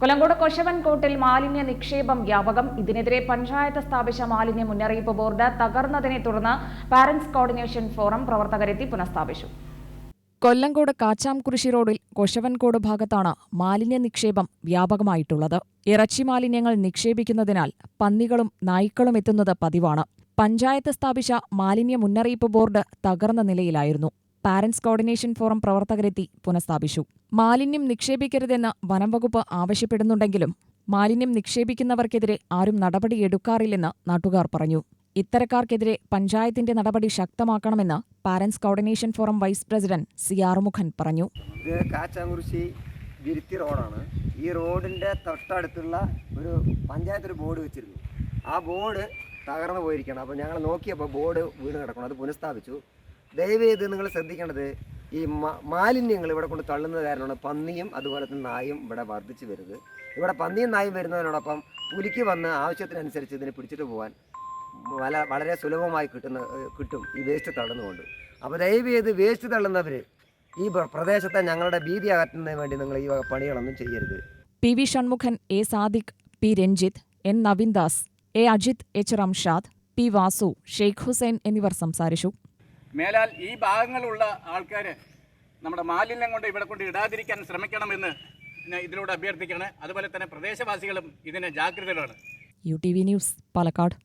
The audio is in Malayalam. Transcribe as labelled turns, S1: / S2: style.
S1: കൊല്ലങ്കോട് കൊശവൻകോട്ടിൽ മാലിന്യ നിക്ഷേപം വ്യാപകം. ഇതിനെതിരെ പഞ്ചായത്ത് സ്ഥാപിച്ച മാലിന്യ മുന്നറിയിപ്പ് ബോർഡ് തകർന്നതിനെ തുടർന്ന് പാരന്റ്സ് കോർഡിനേഷൻ ഫോറം പ്രവർത്തകരെത്തി പുനഃസ്ഥാപിച്ചു. കൊല്ലങ്കോട് കാച്ചാംകുരിശി റോഡിൽ കൊശവൻകോട് ഭാഗത്താണ് മാലിന്യ നിക്ഷേപം വ്യാപകമായിട്ടുള്ളത്. ഇറച്ചി മാലിന്യങ്ങൾ നിക്ഷേപിക്കുന്നതിനാൽ പന്നികളും നായ്ക്കളും എത്തുന്നത് പതിവാണ്. പഞ്ചായത്ത് സ്ഥാപിച്ച മാലിന്യ മുന്നറിയിപ്പ് ബോർഡ് തകർന്ന നിലയിലായിരുന്നു. പാരന്റ്സ് കോർഡിനേഷൻ ഫോറം പ്രവർത്തകരെത്തി പുനഃസ്ഥാപിച്ചു. മാലിന്യം നിക്ഷേപിക്കരുതെന്ന് വനംവകുപ്പ് ആവശ്യപ്പെടുന്നുണ്ടെങ്കിലും മാലിന്യം നിക്ഷേപിക്കുന്നവർക്കെതിരെ ആരും നടപടിയെടുക്കാറില്ലെന്ന് നാട്ടുകാർ പറഞ്ഞു. ഇത്തരക്കാർക്കെതിരെ പഞ്ചായത്തിന്റെ നടപടി ശക്തമാക്കണമെന്ന് parents coordination forum vice president C Arumukhan പറഞ്ഞു.
S2: ഇത് വിരുത്തി റോഡാണ്. ഈ റോഡിന്റെ തൊട്ടടുത്തുള്ള ഒരു പഞ്ചായത്ത് ഒരു ബോർഡ് വെച്ചിരുന്നു. ആ ബോർഡ് തകർന്നു പോയിരിക്കണം അപ്പോൾ ഞങ്ങൾ നോക്കിയപ്പോൾ ബോർഡ് വീണ് കിടക്കണം അത് പുനഃസ്ഥാപിച്ചു. ദയവ് ചെയ്ത് നിങ്ങൾ ശ്രദ്ധിക്കേണ്ടത് ഈ മാലിന്യങ്ങൾ ഇവിടെ കൊണ്ട് തള്ളുന്നത് കാരണമാണ് പന്നിയും അതുപോലെ തന്നെ നായും ഇവിടെ വർദ്ധിച്ചു വരുന്നത്. ഇവിടെ പന്നിയും നായും വരുന്നതിനോടൊപ്പം പുലിക്ക് വന്ന് ആവശ്യത്തിനനുസരിച്ച് ഇതിനെ പിടിച്ചിട്ട് പോകാൻ വല വളരെ സുലഭമായി കിട്ടുന്ന കിട്ടും ഈ വേസ്റ്റ് തള്ളുന്നതുകൊണ്ട്. അപ്പോൾ ദയവ് ചെയ്ത് വേസ്റ്റ് തള്ളുന്നവർ ഈ പ്രദേശത്തെ ഞങ്ങളുടെ ഭീതി അകറ്റുന്നതിന് വേണ്ടി നിങ്ങൾ ഈ പണികളൊന്നും ചെയ്യരുത്.
S1: P V Shanmukhan A Sadiq P Ranjith N Naveendas A Ajith H Ramshad P Vasu Sheikh Hussain എന്നിവർ സംസാരിച്ചു.
S3: മേലാൽ ഈ ഭാഗങ്ങളുള്ള ആൾക്കാർ നമ്മുടെ മാലിന്യം കൊണ്ട് ഇവിടെ കൊണ്ട് ഇടാതിരിക്കാൻ ശ്രമിക്കണമെന്ന് ഞാൻ ഇതിലൂടെ അഭ്യർത്ഥിക്കുകയാണ്. അതുപോലെ തന്നെ പ്രദേശവാസികളും ഇതിന് ജാഗ്രതയിലാണ്.
S1: U T V news Palakkad.